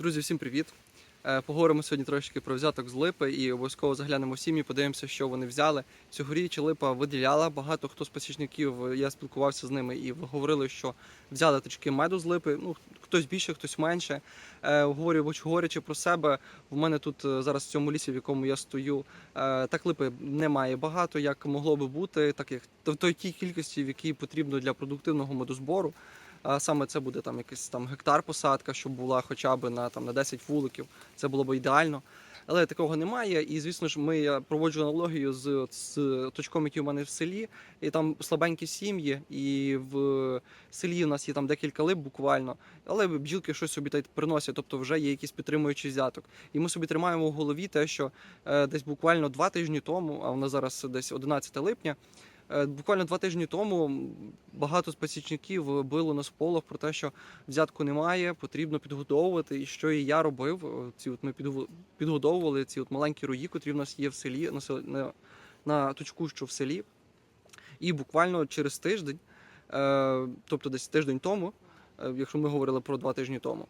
Друзі, всім привіт! Е, Поговоримо сьогодні трошки про взяток з липи і обов'язково заглянемо сім'ї, подивимося, що вони взяли. Цьогоріч липа виділяла. Багато хто з посічників, е, я спілкувався з ними і говорили, що взяли точки меду з липи. Ну, хтось більше, хтось менше. Е, Говорю, говорячи про себе, в мене тут зараз в цьому лісі, в якому я стою, так липи немає багато, як могло би бути, так як в той тій кількості, в якій потрібно для продуктивного медозбору. А саме це буде там якийсь там гектар посадка, щоб була хоча б на там на 10 вуликів. Це було б ідеально. Але такого немає. І звісно ж, ми я проводжу аналогію з, з точком, який у мене в селі, і там слабенькі сім'ї, і в селі у нас є там декілька лип буквально, але бджілки щось собі та приносять, тобто вже є якийсь підтримуючий взяток. І ми собі тримаємо в голові те, що е, десь буквально два тижні тому, а в нас зараз десь 11 липня. Е, Буквально два тижні тому багато спецічників било на сполох про те, що взятку немає, потрібно підгодовувати. І що і я робив. Е, Ці от ми підгодовували ці от маленькі руї, котрі в нас є в селі, на, на, точку, що в селі. І буквально через тиждень, е, тобто десь тиждень тому, якщо ми говорили про два тижні тому,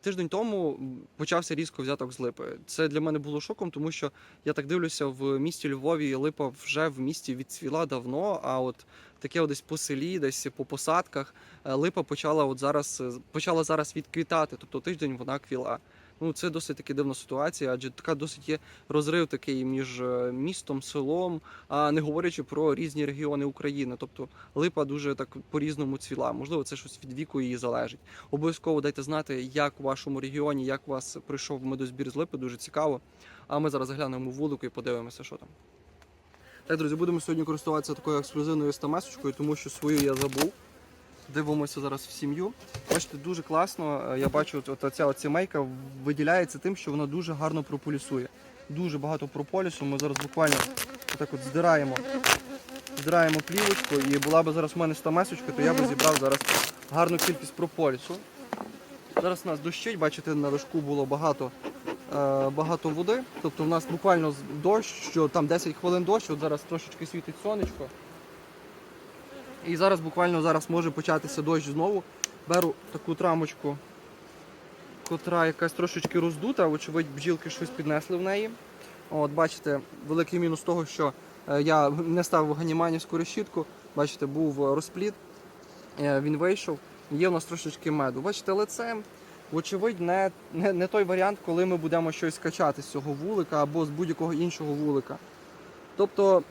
тиждень тому почався різко взяток з липи. Це для мене було шоком, тому що я так дивлюся, в місті Львові липа вже в місті відцвіла давно. А от таке от десь по селі, десь по посадках, е, липа почала от зараз е, почала зараз відквітати. Тобто тиждень вона квіла. Ну це досить таки дивна ситуація, адже така досить є розрив такий між е, містом, селом, а не говорячи про різні регіони України. Тобто липа дуже так по-різному цвіла. Можливо, це щось від віку її залежить. Обов'язково дайте знати, як у вашому регіоні, як у вас пройшов медозбір з липи. Дуже цікаво. А ми зараз заглянемо в вулику і подивимося, що там. Так, друзі, будемо сьогодні користуватися такою ексклюзивною стамесочкою, тому що свою я забув. Дивимося зараз в сім'ю. Бачите, дуже класно. Е, Я бачу, от, от ця от сімейка виділяється тим, що вона дуже гарно прополісує. Дуже багато прополісу. Ми зараз буквально отак от здираємо, здираємо плівочку. І була б зараз в мене стамесочка, то я би зібрав зараз гарну кількість прополісу. Зараз у нас дощить, бачите, на дошку було багато, е, багато води. Тобто в нас буквально дощ, що там 10 хвилин дощ, от зараз трошечки світить сонечко. І зараз буквально зараз може початися дощ знову. Беру таку трамочку, котра якась трошечки роздута, вочевидь, бджілки щось піднесли в неї. От, бачите, великий мінус того, що е, я не ставив ганіманівську решітку. Бачите, був розпліт, е, він вийшов. Є у нас трошечки меду. Бачите, але це, вочевидь, не, не, не той варіант, коли ми будемо щось качати з цього вулика або з будь-якого іншого вулика. Тобто,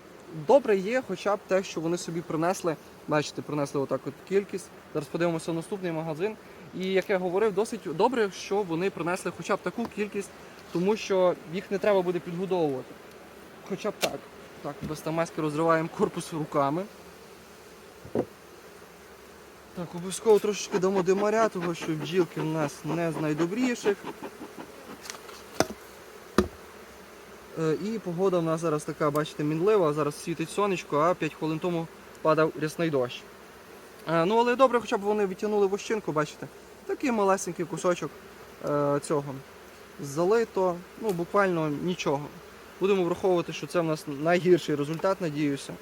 добре є хоча б те, що вони собі принесли. Бачите, принесли отак от кількість. Зараз подивимося наступний магазин. І як я говорив, досить добре, що вони принесли хоча б таку кількість, тому що їх не треба буде підгодовувати. Хоча б так. Так, без тамески розриваємо корпус руками. Так, обов'язково трошечки дамо димаря, тому що бджілки в нас не з найдобріших. Е, І погода в нас зараз така, бачите, мінлива. Зараз світить сонечко, а 5 хвилин тому падав рясний дощ. Е, Ну, але добре, хоча б вони відтягнули вощинку, бачите. Такий малесенький кусочок е, цього. Залито, ну буквально нічого. Будемо враховувати, що це в нас найгірший результат, надіюся.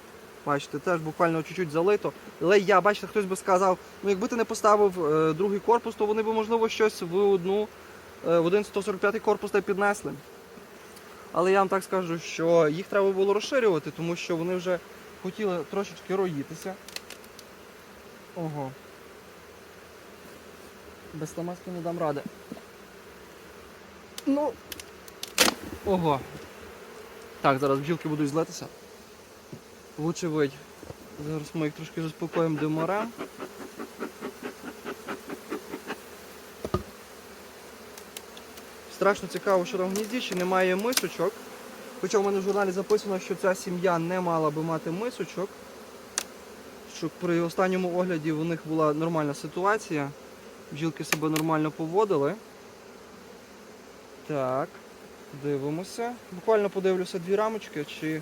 Бачите, теж буквально чуть-чуть залито. Але я, бачите, хтось би сказав, ну якби ти не поставив е, другий корпус, то вони б, можливо, щось в одну, е, в один 145 корпус та піднесли. Але я вам так скажу, що їх треба було розширювати, тому що вони вже хотіли трошечки роїтися. Ого. Без тамаски не дам ради. Ну. Ого. Так, зараз бджілки будуть злитися. Вочевидь. Зараз ми їх трошки заспокоїмо димарем. Страшно цікаво, що там в гнізді, чи немає мисочок. Хоча в мене в журналі записано, що ця сім'я не мала би мати мисочок. Що при останньому огляді у них була нормальна ситуація. Бджілки себе нормально поводили. Так, дивимося. Буквально подивлюся дві рамочки, чи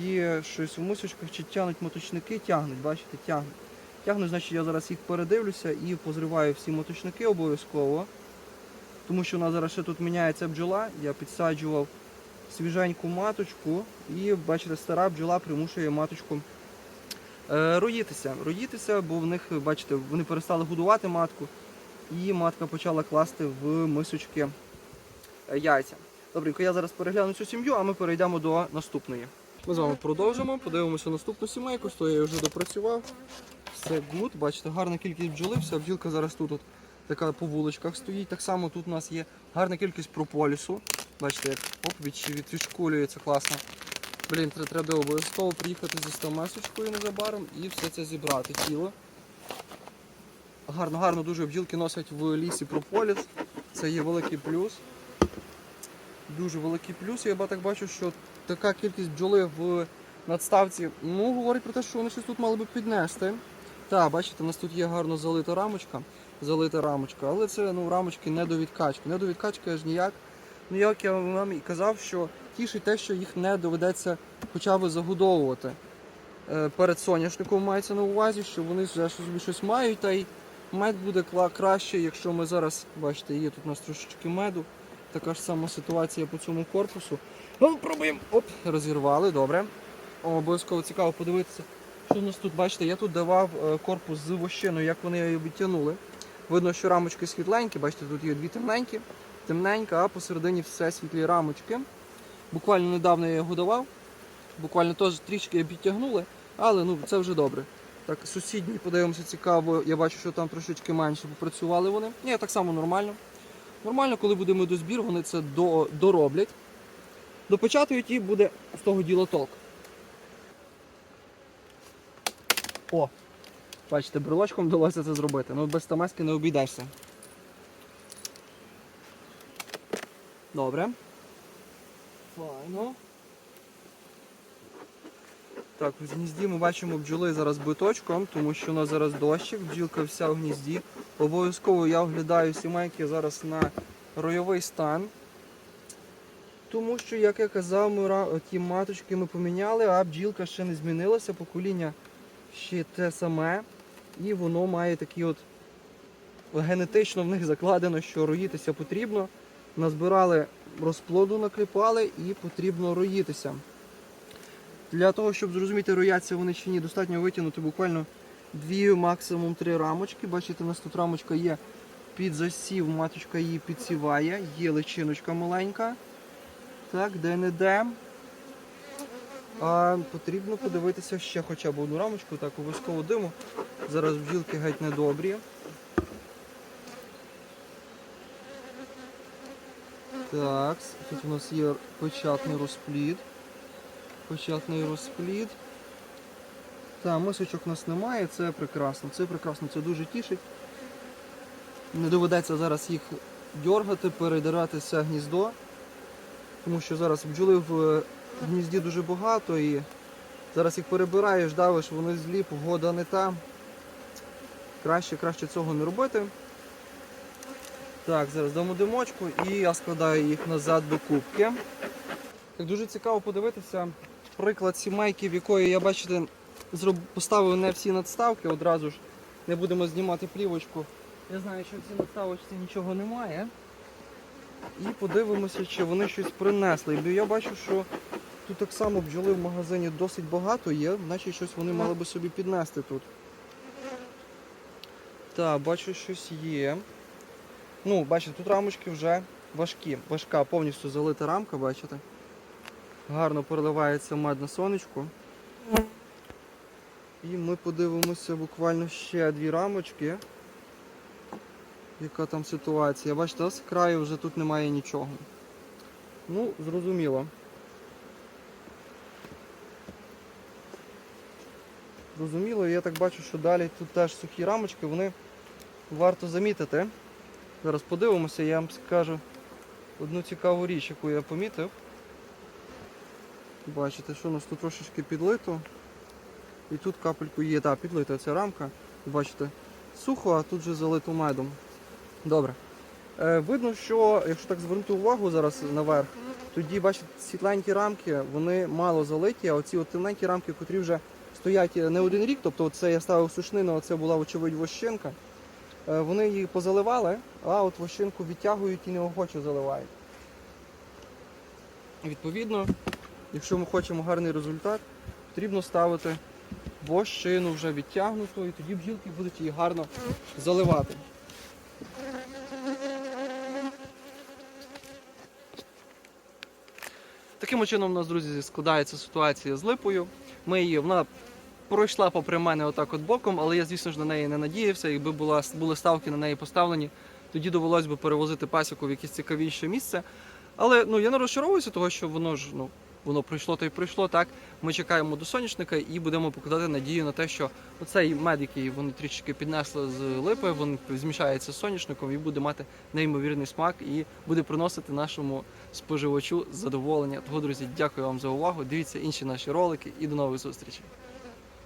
є щось в мисочках, чи тягнуть моточники, тягнуть, бачите, тягнуть. Тягнуть, значить я зараз їх передивлюся і позриваю всі моточники обов'язково. Тому що у нас зараз ще тут міняється бджола. Я підсаджував свіженьку маточку і бачите, стара бджола примушує маточку е, роїтися. Роїтися, бо в них, бачите, вони перестали годувати матку. і матка почала класти в мисочки е, яйця. Добренько, я зараз перегляну цю сім'ю, а ми перейдемо до наступної. Ми з вами продовжимо, подивимося наступну сімейку, що я вже допрацював. Все гуд, бачите, гарна кількість бджоли, вся бджілка зараз тут от така по вуличках стоїть. Так само тут у нас є гарна кількість прополісу. Бачите, як оп, від, класно. Блін, треба обов'язково приїхати зі стамесочкою незабаром і все це зібрати тіло. Гарно, гарно дуже бджілки носять в лісі прополіс. Це є великий плюс. Дуже великий плюс. Я так бачу, що така кількість бджоли в надставці ну, говорить про те, що вони щось тут мали би піднести. Так, бачите, у нас тут є гарно залита рамочка. Залита рамочка, але це ну, рамочки не до відкачки. Не до відкачки аж ніяк. Ну, як я вам і казав, що тішить те, що їх не доведеться хоча б загодовувати. Е, Перед соняшником мається на увазі, що вони вже собі щось мають, та й мед буде краще, якщо ми зараз, бачите, є тут у нас трошечки меду. Така ж сама ситуація по цьому корпусу. Ну, пробуємо. Оп, розірвали, добре. Обов'язково цікаво подивитися. Що у нас тут, бачите, я тут давав е, корпус з вощиною, як вони її відтягнули. Видно, що рамочки світленькі, бачите, тут є дві темненькі, темненька, а посередині все світлі рамочки. Буквально недавно я його давав. Буквально теж трішки підтягнули, але ну це вже добре. Так, сусідні, подивимося, цікаво. Я бачу, що там трошечки менше попрацювали вони. Ні, так само нормально. Нормально, коли буде медозбір, вони це до, дороблять. Допечатують і буде з того діла толк. О! Бачите, брелочком вдалося це зробити. Ну без тамески не обійдешся. Добре. Файно. Так, в гнізді ми бачимо бджоли зараз биточком, тому що у нас зараз дощик, бджілка вся в гнізді. Обов'язково я оглядаю сімейки зараз на ройовий стан. Тому що, як я казав, ми ті маточки ми поміняли, а бджілка ще не змінилася, покоління ще те саме. І воно має такі от генетично в них закладено, що роїтися потрібно. Назбирали розплоду, накліпали і потрібно роїтися. Для того, щоб зрозуміти, рояться вони чи ні, достатньо витягнути буквально дві, максимум три рамочки. Бачите, у нас тут рамочка є під засів, маточка її підсіває, є личиночка маленька. Так, де-не-де. А потрібно подивитися ще хоча б одну рамочку, так, обов'язково диму. Зараз бджілки геть недобрі. Так, тут у нас є печатний розплід. Печатний розплід. Так, мисочок у нас немає, це прекрасно. Це прекрасно, це дуже тішить. Не доведеться зараз їх дергати, передирати все гніздо. Тому що зараз бджоли в гнізді дуже багато і зараз їх перебираєш, давиш, вони злі, погода не та. Краще, краще цього не робити. Так, зараз дамо димочку і я складаю їх назад до кубки. Так дуже цікаво подивитися приклад сімейки, в якої я бачите, поставив не всі надставки, одразу ж не будемо знімати плівочку. Я знаю, що в цій надставочці нічого немає. І подивимося, чи вони щось принесли. Бо я бачу, що тут так само бджоли в магазині досить багато є, наче щось вони мали би собі піднести тут. Так, бачу, щось є. Ну, бачите, тут рамочки вже важкі. Важка, повністю залита рамка, бачите? Гарно переливається мед на сонечку. І ми подивимося буквально ще дві рамочки. Яка там ситуація? Бачите, з краю вже тут немає нічого. Ну, зрозуміло. Зрозуміло, я так бачу, що далі тут теж сухі рамочки, вони варто замітити. Зараз подивимося, я вам скажу одну цікаву річ, яку я помітив. Бачите, що у нас тут трошечки підлито. І тут капельку є, так, підлита ця рамка. Бачите, сухо, а тут вже залито медом. Добре. Е, видно, що якщо так звернути увагу зараз наверх, тоді бачите, світленькі рамки, вони мало залиті, а оці от темненькі рамки, котрі вже стоять е, не один рік, тобто це я ставив сушнину, це була очевидь вощенка. Е, вони її позаливали, а от вощинку відтягують і неохоче заливають. Відповідно, якщо ми хочемо гарний результат, потрібно ставити вощину вже відтягнуту, і тоді бджілки будуть її гарно заливати. Таким чином у нас, друзі, складається ситуація з липою. Ми її вона пройшла попри мене отак от боком, але я, звісно ж, на неї не надіявся. Якби була були ставки на неї поставлені, тоді довелось би перевозити пасіку в якесь цікавіше місце. Але ну я не розчаровуюся, того що воно ж ну воно пройшло, то й пройшло. Так ми чекаємо до соняшника і будемо покладати надію на те, що оцей мед, який вони трішки піднесли з липи, він змішається з соняшником і буде мати неймовірний смак і буде приносити нашому споживачу задоволення. Того, друзі, дякую вам за увагу. Дивіться інші наші ролики і до нових зустрічей.